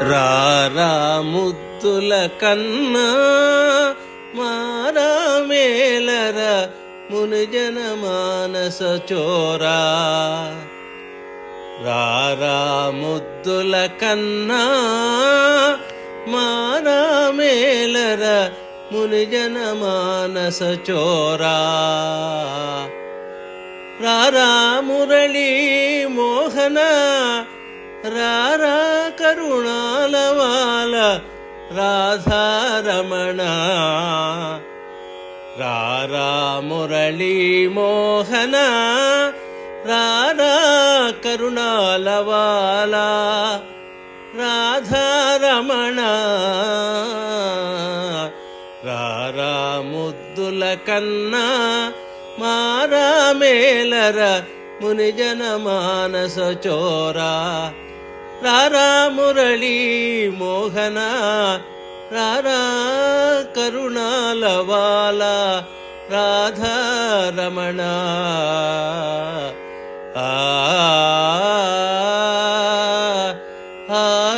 రారా ముద్దుల కన్నా మారా మేలర మునిజన మానస చోరా. రారా ముద్దుల కన్నా మారా మేలర మునిజన మానస చోరా. రారా మురళీ మోహన రారా కరుణాలవాల రాధారమణ రారా మురళీ మోహన రారా కరుణాలవాల రాధారమణ రారా ముద్దుల కన్నా మారా మేలర మునిజన మానస చోరా राी मोहना रारा करुणालवाला करुणा लला आ आ